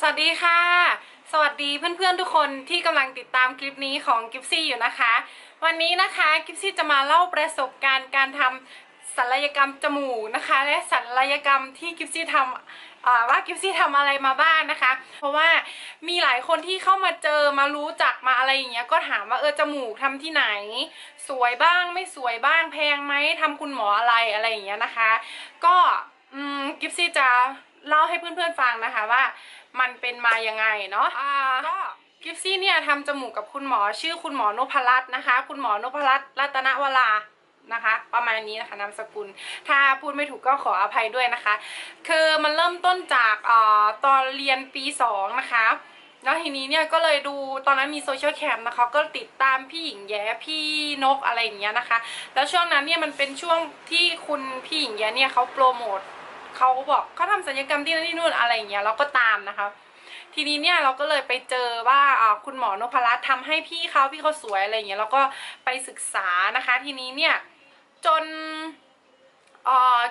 สวัสดีค่ะ สวัสดีเพื่อนๆทุกคนที่กำลังติดตามคลิปนี้ของกิฟซี่อยู่นะคะ วันนี้นะคะกิฟซี่จะมาเล่าประสบการณ์การทำศัลยกรรมจมูกนะคะ และศัลยกรรมที่กิฟซี่ทำว่ากิฟซี่ทำอะไรมาบ้างนะคะ เพราะว่ามีหลายคนที่เข้ามาเจอมารู้จักมาอะไรอย่างเงี้ยก็ถามว่าเออจมูกทำที่ไหน สวยบ้างไม่สวยบ้างแพงไหมทำคุณหมออะไรอะไรอย่างเงี้ยนะคะ ก็กิฟซี่จะ เล่าให้เพื่อนๆฟังนะคะว่า มันเป็นมายังไงเนาะอ่าก็กิฟซี่เนี่ยทำจมูกกับคุณหมอชื่อคุณหมอนพรัตน์นะคะ คุณหมอนพรัตน์รัตนวรานะคะ ประมาณนี้นะคะนามสกุล ถ้าพูดไม่ถูกก็ขออภัยด้วยนะคะ คือมันเริ่มต้นจากเอ่อตอนเรียนปีสองนะคะแล้วทีนี้เนี่ยก็เลยดูตอนนั้นมีโซเชียลแคมนะคะก็ติดตามพี่หญิงแย้พี่นกอะไรอย่างเงี้ยนะคะ แล้วช่วงนั้นเนี่ยมันเป็นช่วงที่คุณพี่หญิงแย้เนี่ยเขาโปรโมท เขาบอกเขาทำศัลยกรรมที่นั่นที่นู่นอะไรอย่างเงี้ยเราก็ตามนะคะ ทีนี้เนี่ยเราก็เลยไปเจอว่าคุณหมอนพรัตน์ทำให้พี่เขาพี่เขาสวยอะไรอย่างเงี้ยเราก็ไปศึกษานะคะ ทีนี้เนี่ยจน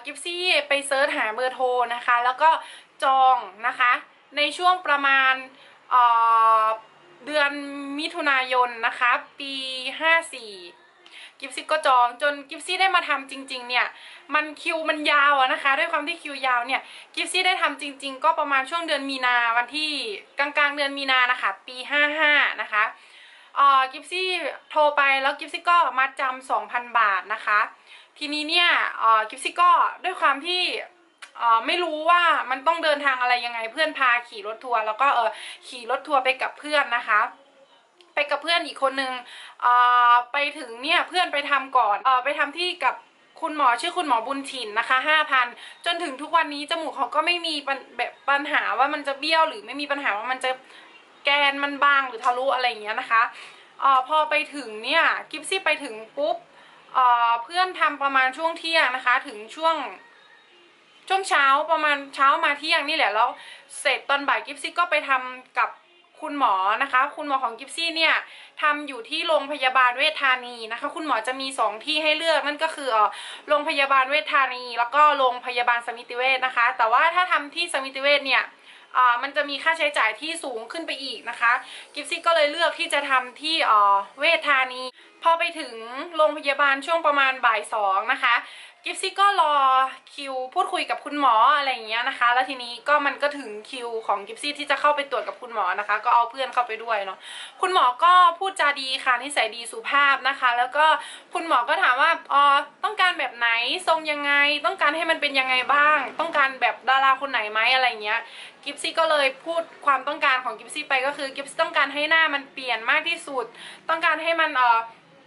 กิฟซี่ไปเซิร์ชหาเบอร์โทรนะคะ แล้วก็จองนะคะ ในช่วงประมาณเอ่อเดือนมิถุนายนนะคะ ปี 54 กิฟซี่ก็จองจนกิฟซี่ได้มาทำจริง ๆ เนี่ยมันคิวมันยาวอะนะคะ ด้วยความที่คิวยาวเนี่ยกิฟซี่ได้ทำจริง ๆ ก็ประมาณช่วงเดือนมีนาวันที่กลางๆ เดือนมีนานะคะ ปี 55 นะคะเอ่อกิฟซี่โทรไปแล้วกิฟซี่ก็มาจำ2,000 บาทนะคะ ทีนี้เนี่ยเอ่อกิฟซี่ก็ด้วยความที่อ่อไม่รู้ว่ามันต้องเดินทางอะไรยังไงเพื่อนพาขี่รถทัวร์แล้วก็เออขี่รถทัวร์ไปกับเพื่อนนะคะ ไปกับเพื่อนอีกคนนึงอ่อไปถึงเนี่ยเพื่อนไปทำก่อนอไปทำที่กับคุณหมอชื่อคุณหมอบุญถิ่นนะคะห้าพันจนถึงทุกวันนี้จมูกเขาก็ไม่มีแบบปัญหาว่ามันจะเบี้ยวหรือไม่มีปัญหาว่ามันจะแกนมันบางหรือทะลุอะไรอย่างเงี้ยนะคะอ่อพอไปถึงเนี่ยกิฟซี่ไปถึงปุ๊บเอ่อเพื่อนทำประมาณช่วงเที่ยงนะคะ ถึงช่วงช่วงเช้าประมาณเช้ามาเที่ยงนี่แหละแล้วเสร็จตอนบ่ายกิฟซี่ก็ไปทำกับ คุณหมอนะคะ คุณหมอของกิฟซี่เนี่ยทำอยู่ที่โรงพยาบาลเวชธานีนะคะ คุณหมอจะมีสองที่ให้เลือกนั่นก็คือโรงพยาบาลเวชธานี แล้วก็โรงพยาบาลสมิติเวชนะคะ แต่ว่าถ้าทำที่สมิติเวชเนี่ยมันจะมีค่าใช้จ่ายที่สูงขึ้นไปอีกนะคะ กิฟซี่ก็เลยเลือกที่จะทำที่เอ่อเวชธานี พอไปถึงโรงพยาบาลช่วงประมาณบ่ายสองนะคะ กิฟซี่ก็รอคิวพูดคุยกับคุณหมออะไรอย่างเงี้ยนะคะ แล้วทีนี้ก็มันก็ถึงคิวของกิฟซี่ที่จะเข้าไปตรวจกับคุณหมอนะคะ ก็เอาเพื่อนเข้าไปด้วยเนาะคุณหมอก็พูดจาดีค่ะนิสัยดีสุภาพนะคะ แล้วก็คุณหมอก็ถามว่าอ๋อต้องการแบบไหนทรงยังไง ต้องการให้มันเป็นยังไงบ้าง ต้องการแบบดาราคนไหนไหมอะไรเงี้ยกิฟซี่ก็เลยพูดความต้องการของกิฟซี่ไปก็คือกิฟซี่ต้องการให้หน้ามันเปลี่ยนมากที่สุด ต้องการให้มันเอ่อ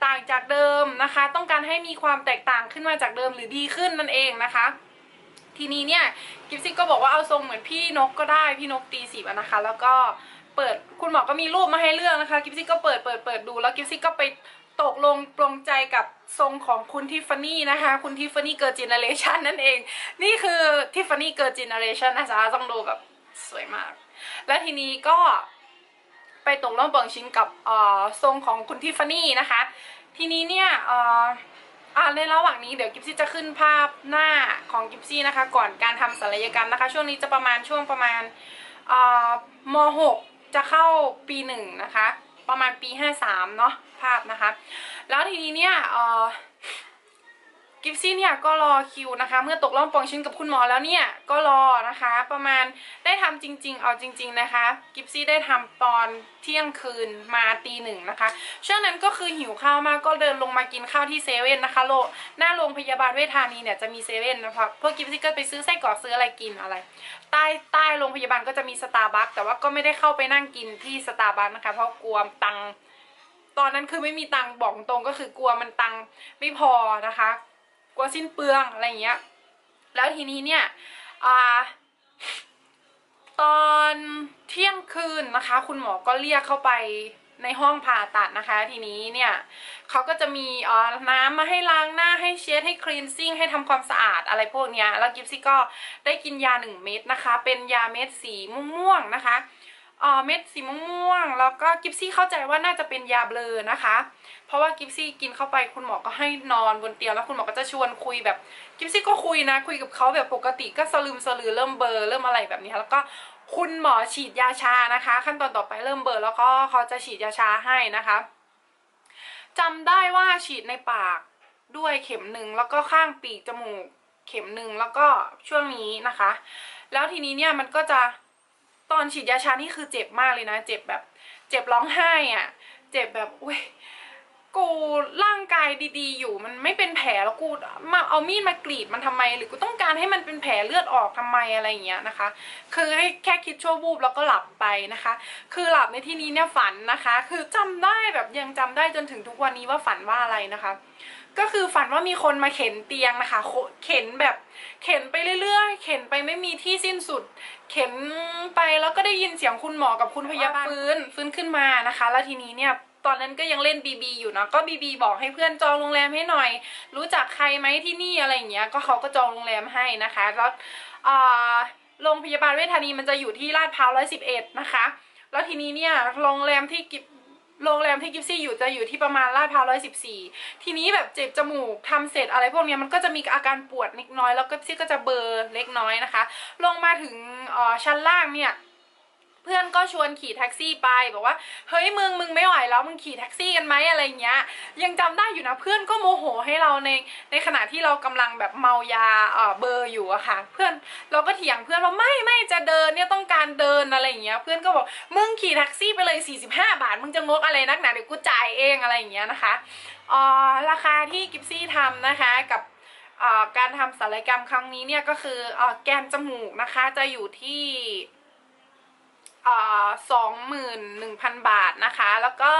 ต่างจากเดิมนะคะ ต้องการให้มีความแตกต่างขึ้นมาจากเดิมหรือดีขึ้นนั่นเองนะคะ ทีนี้เนี่ยกิฟซี่ก็บอกว่าเอาทรงเหมือนพี่นกก็ได้พี่นกตีสิบนะคะ แล้วก็เปิดคุณหมอก็มีรูปมาให้เลือกนะคะกิฟซี่ก็เปิดเปิดเปิดดูแล้วกิฟซี่ก็ไปตกลงปลงใจกับทรงของคุณทิฟฟานี่นะคะ คุณทิฟฟานี่เกิร์ลเจเนเรชันนั่นเอง นี่คือทิฟฟานี่เกิร์ลเจเนเรชันนะคะต้องดูแบบสวยมาก และทีนี้ก็ ไปตกลงเปลงชิ้นกับอ่อทรงของคุณทิฟฟานี่นะคะ ทีนี้เนี่ยอ่าในระหว่างนี้เดี๋ยวกิฟซี่จะขึ้นภาพหน้าของกิฟซี่นะคะ ก่อนการทำศัลยกรรมนะคะ ช่วงนี้จะประมาณช่วงประมาณอ่อม .6 จะเข้าปีหนึ่งนะคะ ประมาณปี 53 เนาะภาพนะคะ แล้วทีนี้เนี่ยอ่อ กิฟซี่เนี่ยก็รอคิวนะคะ เมื่อตกล่องปองชิ้นกับคุณหมอแล้วเนี่ยก็รอนะคะ ประมาณได้ทำจริง ๆ เอาจริง ๆนะคะ กิฟซี่ได้ทำตอนเที่ยงคืนมาตีหนึ่งนะคะช่วงนั้นก็คือหิวข้าวมากก็เดินลงมากินข้าวที่เซเว่นนะคะโลหน้าโรงพยาบาลเวชธานีเนี่ยจะมีเซเว่นนะคะพวกกิฟซี่ก็ไปซื้อไส้กรอกซื้ออะไรกินอะไร ใต้ใต้โรงพยาบาลก็จะมีสตาร์บัคแต่ว่าก็ไม่ได้เข้าไปนั่งกินที่สตาร์บัคนะคะ เพราะกลัวตังตอนนั้นคือไม่มีตังบอกตรงก็คือกลัวมันตังไม่พอนะคะ กลัวสิ้นเปลืองอะไรอย่างเงี้ย แล้วทีนี้เนี่ยอตอนเที่ยงคืนนะคะ คุณหมอก็เรียกเข้าไปในห้องผ่าตัดนะคะ ทีนี้เนี่ยเขาก็จะมีอ่อน้ำมาให้ล้างหน้าให้เช็ดให้คลีนซิ่งให้ทำความสะอาดอะไรพวกเนี้ยแล้วกิฟซี่ก็ได้กินยาหนึ่งเม็ดนะคะ เป็นยาเม็ดสีม่วงๆนะคะอ่อเม็ดสีม่วงๆแล้วก็กิฟซี่เข้าใจว่าน่าจะเป็นยาเบลอนะคะ เพราะว่ากิฟซี่กินเข้าไปคุณหมอก็ให้นอนบนเตียงแล้วคุณหมอก็จะชวนคุยแบบกิฟซี่ก็คุยนะ คุยกับเขาแบบปกติก็สลืมสลือเริ่มเบลอเริ่มอะไรแบบนี้แล้วก็คุณหมอฉีดยาชานะคะ ขั้นตอนต่อไปเริ่มเบิร์แล้วก็เขาจะฉีดยาชาให้นะคะจำได้ว่าฉีดในปากด้วยเข็มหนึ่งแล้วก็ข้างปีกจมูกเข็มหนึ่งแล้วก็ช่วงนี้นะคะ แล้วทีนี้เนี่ยมันก็จะตอนฉีดยาชานี่คือเจ็บมากเลยนะ เจ็บแบบ เจ็บร้องไห้อะ่ะ เจ็บแบบอุ้ย กูร่างกายดีๆ อยู่มันไม่เป็นแผลแล้วกูมาเอามีดมากรีดมันทำไม หรือกูต้องการให้มันเป็นแผลเลือดออกทำไมอะไรอย่างเงี้ยนะคะ คือให้แค่คิดชั่ววูบแล้วก็หลับไปนะคะ คือหลับในที่นี้เนี่ยฝันนะคะ คือจำได้แบบยังจำได้จนถึงทุกวันนี้ว่าฝันว่าอะไรนะคะ ก็คือฝันว่ามีคนมาเข็นเตียงนะคะโคเข็นแบบเข็นไปเรื่อยๆ เข็นไปไม่มีที่สิ้นสุด เข็นไปแล้วก็ได้ยินเสียงคุณหมอกับคุณพยาบาลฟื้นฟื้นขึ้นมานะคะ แล้วทีนี้เนี่ย ตอนนั้นก็ยังเล่นบีบีอยู่เนาะก็บีบีบอกให้เพื่อนจองโรงแรมให้หน่อย รู้จักใครไหมที่นี่อะไรอย่างเงี้ยก็เขาก็จองโรงแรมให้นะคะแล้วโรงพยาบาลเวชธานีมันจะอยู่ที่ลาดพร้าวร้อยสิบเอ็ดนะคะแล้วทีนี้เนี่ยโรงแรมที่กิบโรงแรมที่กิฟซี่อยู่จะอยู่ที่ประมาณลาดพร้าวร้อยสิบสี่ทีนี้แบบเจ็บจมูกทำเสร็จอะไรพวกเนี้ยมันก็จะมีอาการปวดเล็กน้อย แล้วก็ซี่ก็จะเบอร์เล็กน้อยนะคะ ลงมาถึงชั้นล่างเนี่ย เพื่อนก็ชวนขี่แท็กซี่ไปบอกว่าเฮ้ยมึงมึงไม่ไหวแล้วมึงขี่แท็กซี่กันไหมอะไรเงี้ย ยังจำได้อยู่นะเพื่อนก็โมโหให้เราในในขณะที่เรากำลังแบบเมายาเออเบอร์อยู่อะค่ะ เพื่อนเราก็เถียงเพื่อนว่าไม่ไม่จะเดินเนี่ยต้องการเดินอะไรเงี้ย เพื่อนก็บอกมึงขี่แท็กซี่ไปเลย 45 บาท มึงจะงกอะไรนักหนาเดี๋ยวกูจ่ายเองอะไรเงี้ยนะคะอ่อราคาที่กิฟซี่ทำนะคะกับอ่อการทำศัลยกรรมครั้งนี้เนี่ยก็คืออ่อแก้มจมูกนะคะจะอยู่ที่ สองหมื่นหนึ่งพันบาทนะคะ แล้วก็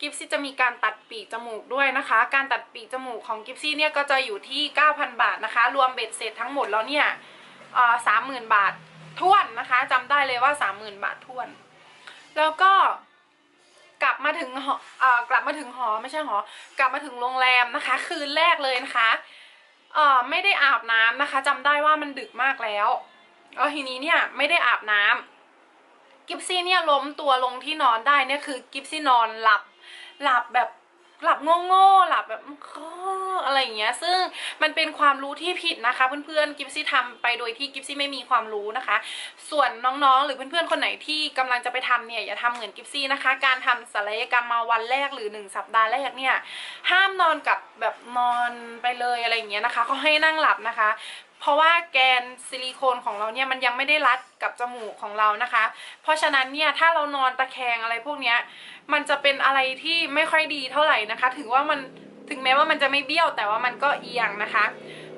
กิฟซี่จะมีการตัดปีกจมูกด้วยนะคะ การตัดปีกจมูกของกิฟซี่เนี่ยก็จะอยู่ที่ 9,000 บาทนะคะ รวมเบ็ดเสร็จทั้งหมดแล้วเนี่ยสามหมื่นบาทท้วนนะคะจำได้เลยว่าสามหมื่นบาทท้วน แล้วก็กลับมาถึงหออกลับมาถึงหอไม่ใช่หอ กลับมาถึงโรงแรมนะคะ คืนแรกเลยนะคะเอ่อไม่ได้อาบน้ำนะคะจำได้ว่ามันดึกมากแล้วแล้วทีนี้เนี่ยไม่ได้อาบน้ำ กิฟซี่เนี่ยล้มตัวลงที่นอนได้เนี่ยคือกิฟซี่นอนหลับหลับแบบหลับโง่ๆหลับแบบอะไรอย่างเงี้ย ซึ่งมันเป็นความรู้ที่ผิดนะคะ เพื่อนๆ กิฟซี่ทำไปโดยที่กิฟซี่ไม่มีความรู้นะคะ ส่วนน้องๆ หรือเพื่อนๆ คนไหนที่กำลังจะไปทำเนี่ยอย่าทำเหมือนกิฟซี่นะคะ การทำศัลยกรรมมาวันแรกหรือหนึ่งสัปดาห์แรกเนี่ยห้ามนอนกับแบบนอนไปเลยอะไรอย่างเงี้ยนะคะเขาให้นั่งหลับนะคะ เพราะว่าแกนซิลิโคนของเราเนี่ยมันยังไม่ได้รัดกับจมูกของเรานะคะ เพราะฉะนั้นเนี่ยถ้าเรานอนตะแคงอะไรพวกเนี้ยมันจะเป็นอะไรที่ไม่ค่อยดีเท่าไหร่นะคะ ถึงว่ามันถึงแม้ว่ามันจะไม่เบี้ยวแต่ว่ามันก็เอียงนะคะ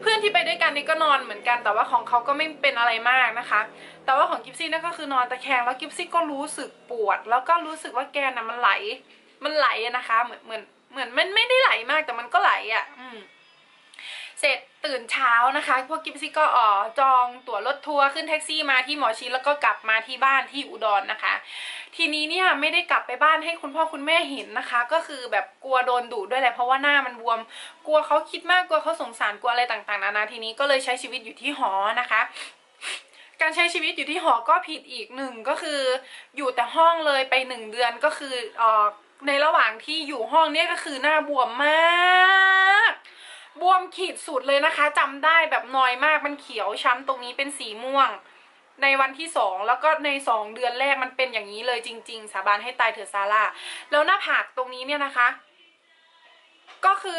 เพื่อนที่ไปด้วยกันนี่ก็นอนเหมือนกัน แต่ว่าของเขาก็ไม่เป็นอะไรมากนะคะ แต่ว่าของกิฟซี่นั่นก็คือนอนตะแคงแล้วกิฟซี่ก็รู้สึกปวด แล้วก็รู้สึกว่าแกนน่ะมันไหล มันไหลนะคะ เหมือนเหมือนเหมือนมันไม่ได้ไหลมากแต่มันก็ไหลอะ่ะ อืม เสร็จตื่นเช้านะคะ พวกกิฟซี่ก็อ๋อจองตั๋วรถทัวร์ขึ้นแท็กซี่มาที่หมอชิดแล้วก็กลับมาที่บ้านที่อุดรนะคะ ทีนี้เนี่ยไม่ได้กลับไปบ้านให้คุณพ่อคุณแม่เห็นนะคะ ก็คือแบบกลัวโดนดุด้วยแหละเพราะว่าหน้ามันบวม กลัวเขาคิดมากกลัวเขาสงสารกลัวอะไรต่างๆนานาทีนี้ก็เลยใช้ชีวิตอยู่ที่หอนะคะการใช้ชีวิตอยู่ที่หอก็ผิดอีกหนึ่งก็คืออยู่แต่ห้องเลยไปหนึ่งเดือนก็คืออ่อในระหว่างที่อยู่ห้องเนี่ยก็คือหน้าบวมมาก บวมขีดสุดเลยนะคะจำได้แบบน้อยมากมันเขียวช้ำตรงนี้เป็นสีม่วง ในวันที่สองแล้วก็ในสองเดือนแรกมันเป็นอย่างนี้เลยจริง ๆ สาบานให้ตายเถอะซาร่าแล้วหน้าผากตรงนี้เนี่ยนะคะ ก็คือ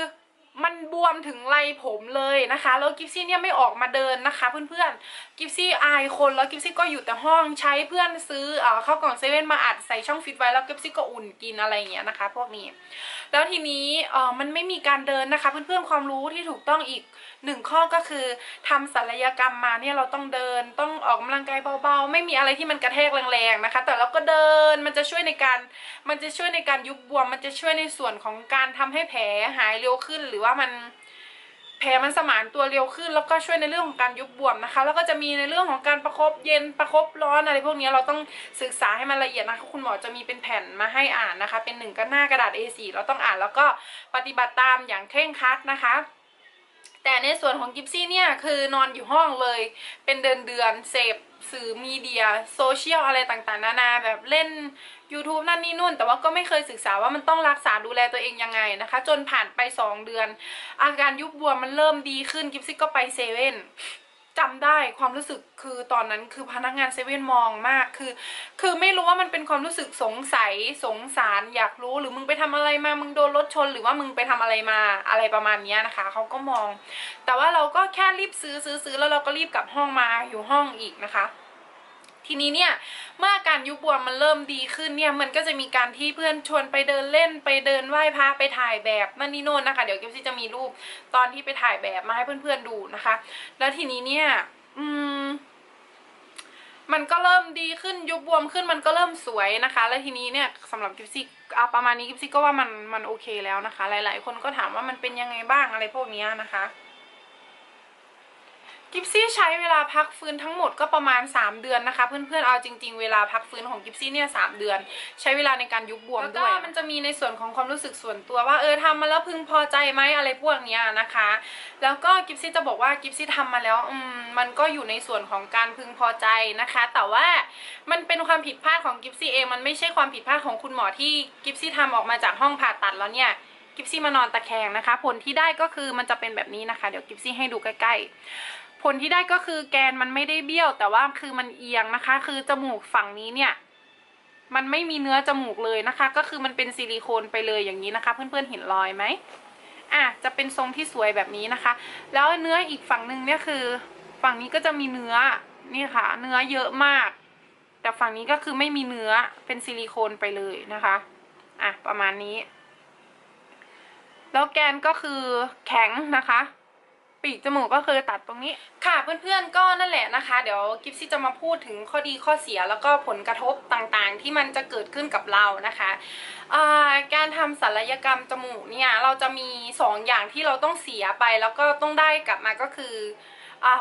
มันบวมถึงไรผมเลยนะคะ แล้วกิฟซี่เนี่ยไม่ออกมาเดินนะคะ เพื่อนๆ กิฟซี่อายคนแล้วกิฟซี่ก็อยู่แต่ห้องใช้เพื่อนซื้อเอ่อข้าวกล่องเซเว่นมาอัดใส่ช่องฟิตไว้แล้วกิฟซี่ก็อุ่นกินอะไรอย่างเงี้ยนะคะ พวกนี้ แล้วทีนี้เออมันไม่มีการเดินนะคะ เพื่อนๆความรู้ที่ถูกต้องอีก หนึ่งข้อก็คือทำศัลยกรรมมาเนี่ยเราต้องเดินต้องออกกำลังกายเบาๆ ไม่มีอะไรที่มันกระแทกแรงๆนะคะ แต่เราก็เดินมันจะช่วยในการมันจะช่วยในการยุบบวม มันจะช่วยในส่วนของการทำให้แผลหายเร็วขึ้น หรือว่ามันแผลมันสมานตัวเร็วขึ้น แล้วก็ช่วยในเรื่องของการยุบบวมนะคะ แล้วก็จะมีในเรื่องของการประคบเย็นประคบร้อนอะไรพวกนี้เราต้องศึกษาให้มันละเอียดนะคะคุณหมอจะมีเป็นแผ่นมาให้อ่านนะคะ เป็นหนึ่งก็หน้ากระดาษ A4 เราต้องอ่านแล้วก็ปฏิบัติตามอย่างเคร่งครัดนะคะ แต่ในส่วนของกิฟซี่เนี่ยคือนอนอยู่ห้องเลย เป็นเดือนเดือนเสพสื่อมีเดียโซเชียลอะไรต่างๆ นานาแบบเล่น YouTube นั่นนี่นู่น แต่ว่าก็ไม่เคยศึกษาว่ามันต้องรักษาดูแลตัวเองยังไงนะคะ จนผ่านไป 2 เดือน อาการยุบบวมมันเริ่มดีขึ้นกิฟซี่ก็ไปเซเว่น จำได้ความรู้สึกคือตอนนั้นคือพนักงานเซเว่นมองมากคือ คือไม่รู้ว่ามันเป็นความรู้สึกสงสัยสงสารอยากรู้หรือมึงไปทำอะไรมามึงโดนรถชน หรือว่ามึงไปทำอะไรมาอะไรประมาณนี้นะคะเขาก็มอง แต่ว่าเราก็แค่รีบซื้อซื้อซื้อแล้วเราก็รีบกลับห้องมาอยู่ห้องอีกนะคะ ทีนี้เนี่ยเมื่อาการยุบบวมมันเริ่มดีขึ้นเนี่ยมันก็จะมีการที่เพื่อนชวนไปเดินเล่นไปเดินไหว้พระไปถ่ายแบบนั่นนี่โน่นนะคะ เดี๋ยวกิฟซี่จะมีรูปตอนที่ไปถ่ายแบบมาให้เพื่อนๆดูนะคะ แล้วทีนี้เนี่ย อืมมันก็เริ่มดีขึ้นยุบบวมขึ้นมันก็เริ่มสวยนะคะ แล้วทีนี้เนี่ยสำหรับกิฟซี่เอาประมาณนี้กิฟซี่ก็ว่ามันมันโอเคแล้วนะคะ หลาย ๆ คนก็ถามว่ามันเป็นยังไงบ้างอะไรพวกนี้นะคะ กิฟซี่ใช้เวลาพักฟื้นทั้งหมดก็ประมาณ 3 เดือนนะคะ เพื่อนๆเอาจริง ๆ เวลาพักฟื้นของกิฟซี่เนี่ยสเดือน ใช้เวลาในการยุบบวมด้วยแล้วก็มันจะมีในส่วนของความรู้สึกส่วนตัวว่าเออทำมาแล้วพึงพอใจไหมอะไรพวกเนี้ยนะคะ แล้วก็กิฟซี่จะบอกว่ากิฟซี่ทำมาแล้วอืมมันก็อยู่ในส่วนของการพึงพอใจนะคะ แต่ว่ามันเป็นความผิดพลาดของกิฟซี่เองมันไม่ใช่ความผิดพลาดของคุณหมอที่กิฟซี่ทำออกมาจากห้องผ่าตัดแล้วเนี่ยกิฟซี่มานอนตะแคงนะคะ ผลที่ได้ก็คือมันจะเป็นแบบนี้นะคะ เดี๋ยวกิฟซี่ให้ดูใกล้ๆ ผลที่ได้ก็คือแกนมันไม่ได้เบี้ยว แต่ว่าคือมันเอียงนะคะ คือจมูกฝั่งนี้เนี่ย มันไม่มีเนื้อจมูกเลยนะคะ ก็คือมันเป็นซิลิโคนไปเลยอย่างนี้นะคะ เพื่อนๆเห็นรอยไหมอะจะเป็นทรงที่สวยแบบนี้นะคะ แล้วเนื้ออีกฝั่งหนึ่งเนี่ยคือ ฝั่งนี้ก็จะมีเนื้อนี่ค่ะ เนื้อเยอะมาก แต่ฝั่งนี้ก็คือไม่มีเนื้อเป็นซิลิโคนไปเลยนะคะอะประมาณนี้ แล้วแกนก็คือแข็งนะคะ ปีกจมูกก็คือตัดตรงนี้ ค่ะเพื่อนๆก็นั่นแหละนะคะ เดี๋ยวกิฟซี่จะมาพูดถึงข้อดีข้อเสียแล้วก็ผลกระทบต่างๆ ที่มันจะเกิดขึ้นกับเรานะคะการทำศัลยกรรมจมูกเนี่ยเราจะมีสองอย่างที่เราต้องเสียไปแล้วก็ต้องได้กลับมาก็คือ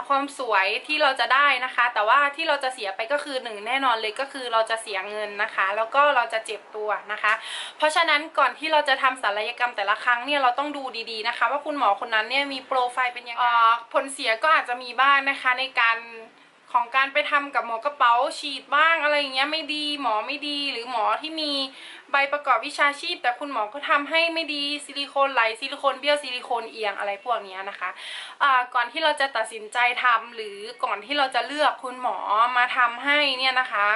ความสวยที่เราจะได้นะคะ แต่ว่าที่เราจะเสียไปก็คือหนึ่งแน่นอนเลยก็คือเราจะเสียเงินนะคะ แล้วก็เราจะเจ็บตัวนะคะ เพราะฉะนั้นก่อนที่เราจะทำศัลยกรรมแต่ละครั้งเนี่ยเราต้องดูดีๆนะคะ ว่าคุณหมอคนนั้นเนี่ยมีโปรไฟล์เป็นยังไงผลเสียก็อาจจะมีบ้างนะคะในการ ของการไปทำกับหมอกระเป๋าฉีดบ้างอะไรอย่างเงี้ยไม่ดีหมอไม่ดีหรือหมอที่มีใบประกอบวิชาชีพ แต่คุณหมอก็ทำให้ไม่ดีซิลิโคนไหลซิลิโคนเบี้ยวซิลิโคนเอียงอะไรพวกเนี้ยนะคะะก่อนที่เราจะตัดสินใจทำหรือก่อนที่เราจะเลือกคุณหมอมาทำให้เนี่ยนะคะ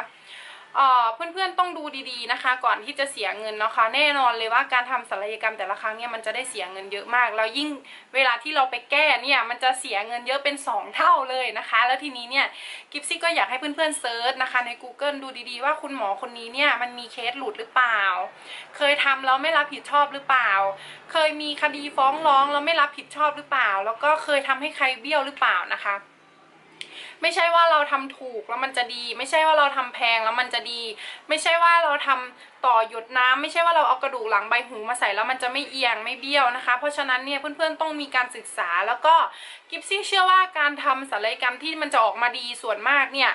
เพื่อนๆต้องดูดีๆนะคะ ก่อนที่จะเสียเงินนะคะ แน่นอนเลยว่าการทำศัลยกรรมแต่ละครั้งเนี่ยมันจะได้เสียเงินเยอะมากแล้วยิ่งเวลาที่เราไปแก้เนี่ยมันจะเสียเงินเยอะเป็น 2 เท่าเลยนะคะ แล้วทีนี้เนี่ยกิฟซี่ก็อยากให้เพื่อนๆเซิร์ชนะคะใน Google ดูดีๆ ว่าคุณหมอคนนี้เนี่ยมันมีเคสหลุดหรือเปล่า เคยทำแล้วไม่รับผิดชอบหรือเปล่า เคยมีคดีฟ้องร้องแล้วไม่รับผิดชอบหรือเปล่า แล้วก็เคยทำให้ใครเบี้ยวหรือเปล่านะคะ ไม่ใช่ว่าเราทำถูกแล้วมันจะดี ไม่ใช่ว่าเราทำแพงแล้วมันจะดี ไม่ใช่ว่าเราทำต่อหยดน้ำไม่ใช่ว่าเราเอากระดูกหลังใบหูมาใส่แล้วมันจะไม่เอียงไม่เบี้ยวนะคะ เพราะฉะนั้นเนี่ยเพื่อนๆต้องมีการศึกษาแล้วก็กิฟซี่เชื่อว่าการทำศัลยกรรมที่มันจะออกมาดีส่วนมากเนี่ย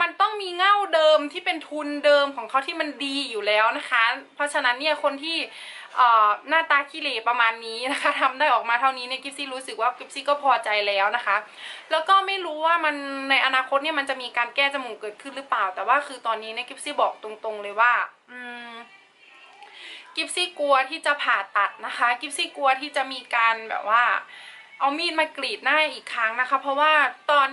มันต้องมีเง่าเดิมที่เป็นทุนเดิมของเขาที่มันดีอยู่แล้วนะคะ เพราะฉะนั้นเนี่ยคนที่ หน้าตาขี้เหร่ประมาณนี้นะคะทำได้ออกมาเท่านี้เนี่ยกิฟซี่รู้สึกว่ากิฟซี่ก็พอใจแล้วนะคะ แล้วก็ไม่รู้ว่ามันในอนาคตเนี่ยมันจะมีการแก้จมูกเกิดขึ้นหรือเปล่า แต่ว่าคือตอนนี้เนี่ยกิฟซี่บอกตรงๆเลยว่า อืมกิฟซี่กลัวที่จะผ่าตัดนะคะ กิฟซี่กลัวที่จะมีการแบบว่า เอามีดมากรีดหน้าอีกครั้งนะคะ เพราะว่าตอน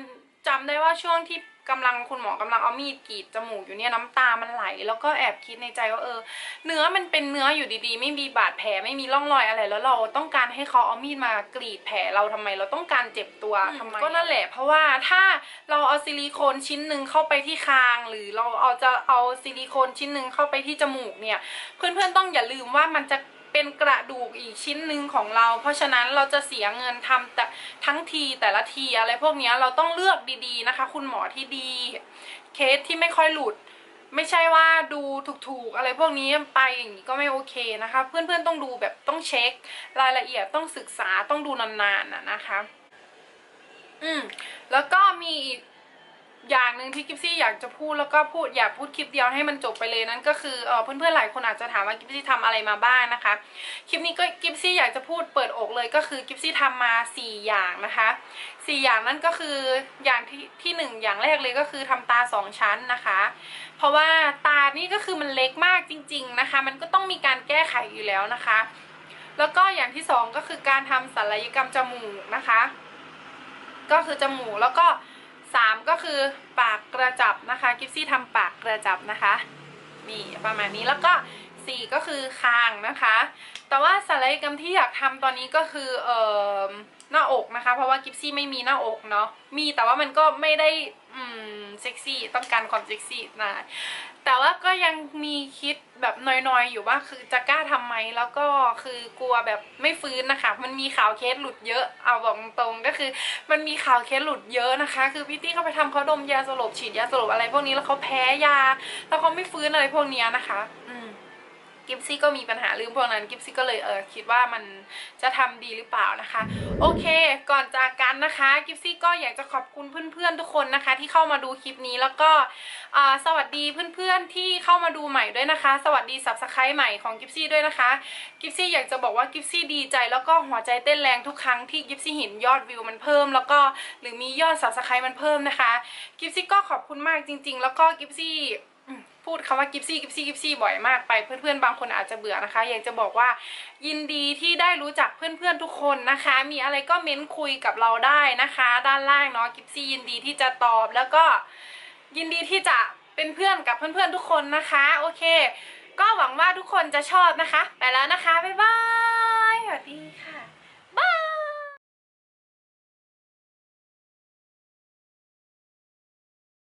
จำได้ว่าช่วงที่ กำลังคุณหมอกำลังเอามีดกรีดจมูกอยู่เนี่ยน้ำตามันไหล แล้วก็แอบคิดในใจว่าเออ เนื้อมันเป็นเนื้ออยู่ดีๆ ไม่มีบาดแผลไม่มีร่องรอยอะไร แล้วเราต้องการให้เขาเอามีดมากรีดแผลเราทำไม เราต้องการเจ็บตัวทำไมก็นั่นแหละเพราะว่าถ้าเราเอาซิลิโคนชิ้นหนึ่งเข้าไปที่คาง หรือเราเอาจะเอาซิลิโคนชิ้นหนึ่งเข้าไปที่จมูกเนี่ย เพื่อนๆต้องอย่าลืมว่ามันจะ เป็นกระดูกอีกชิ้นหนึ่งของเรา เพราะฉะนั้นเราจะเสียเงินทำแต่ทั้งทีแต่ละทีอะไรพวกนี้เราต้องเลือกดีๆนะคะ คุณหมอที่ดี เคสที่ไม่ค่อยหลุด ไม่ใช่ว่าดูถูกๆ อะไรพวกนี้ไปอย่างนี้ก็ไม่โอเคนะคะ เพื่อนๆต้องดูแบบต้องเช็ค รายละเอียดต้องศึกษาต้องดูนานๆนะนะคะ อืมแล้วก็มีอีก อย่างหนึ่งที่กิฟซี่อยากจะพูดแล้วก็พูดอยากพูดคลิปเดียวให้มันจบไปเลยนั่นก็คือเออเพื่อนๆหลายคนอาจจะถามว่ากิฟซี่ทำอะไรมาบ้างนะคะ คลิปนี้ก็กิฟซี่อยากจะพูดเปิดอกเลยก็คือกิฟซี่ทำมาสี่อย่างนะคะสี่อย่างนั่นก็คืออย่างที่ที่หนึ่งอย่างแรกเลยก็คือทำตาสองชั้นนะคะ เพราะว่าตานี่ก็คือมันเล็กมากจริง ๆนะคะ มันก็ต้องมีการแก้ไขอยู่แล้วนะคะ แล้วก็อย่างที่สองก็คือการทำศัลยกรรมจมูกนะคะ ก็คือจมูกแล้วก็ สามก็คือปากกระจับนะคะ กิฟซี่ทำปากกระจับนะคะ นี่ประมาณนี้แล้วก็สี่ก็คือคางนะคะ แต่ว่าศัลยกรรมที่อยากทำตอนนี้ก็คือเอ่อหน้าอกนะคะ เพราะว่ากิฟซี่ไม่มีหน้าอกเนาะมีแต่ว่ามันก็ไม่ได้ อืมเซ็กซี่ต้องการความเซ็กซี่นะแต่ว่าก็ยังมีคิดแบบน้อยๆ อยู่ว่าคือจะกล้าทำไหมแล้วก็คือกลัวแบบไม่ฟื้นนะคะ มันมีข่าวเคสหลุดเยอะเอาบอกตรงก็คือ มันมีข่าวเคสหลุดเยอะนะคะ คือพี่ตี้เขาไปทำเขาดมยาสลบฉีดยาสลบอะไรพวกนี้แล้วเขาแพ้ยา แล้วเขาไม่ฟื้นอะไรพวกนี้นะคะ กิฟซี่ก็มีปัญหาเรื่องพวกนั้นกิฟซี่ก็เลยเออคิดว่ามันจะทำดีหรือเปล่านะคะ โอเค ก่อนจากกันนะคะกิฟซี่ก็อยากจะขอบคุณเพื่อนๆทุกคนนะคะ ที่เข้ามาดูคลิปนี้แล้วก็สวัสดีเพื่อนๆที่เข้ามาดูใหม่ด้วยนะคะ สวัสดีสับสไครต์ใหม่ของกิฟซี่ด้วยนะคะกิฟซี่อยากจะบอกว่ากิฟซี่ดีใจ แล้วก็หัวใจเต้นแรงทุกครั้งที่กิฟซี่เห็นยอดวิวมันเพิ่ม แล้วก็หรือมียอดสับสไครต์มันเพิ่มนะคะกิฟซี่ก็ขอบคุณมากจริง ๆ แล้วก็กิฟซี่ พูดคำว่ากิฟซี่กิฟซี่กิฟซี่บ่อยมากไปเพื่อนๆบางคนอาจจะเบื่อนะคะ อยากจะบอกว่ายินดีที่ได้รู้จักเพื่อนๆทุกคนนะคะ มีอะไรก็เม้นคุยกับเราได้นะคะ ด้านล่างเนาะกิฟซี่ยินดีที่จะตอบแล้วก็ยินดีที่จะเป็นเพื่อนกับเพื่อนๆทุกคนนะคะ โอเค ก็หวังว่าทุกคนจะชอบนะคะ ไปแล้วนะคะบ๊ายบายสวัสดีค่ะ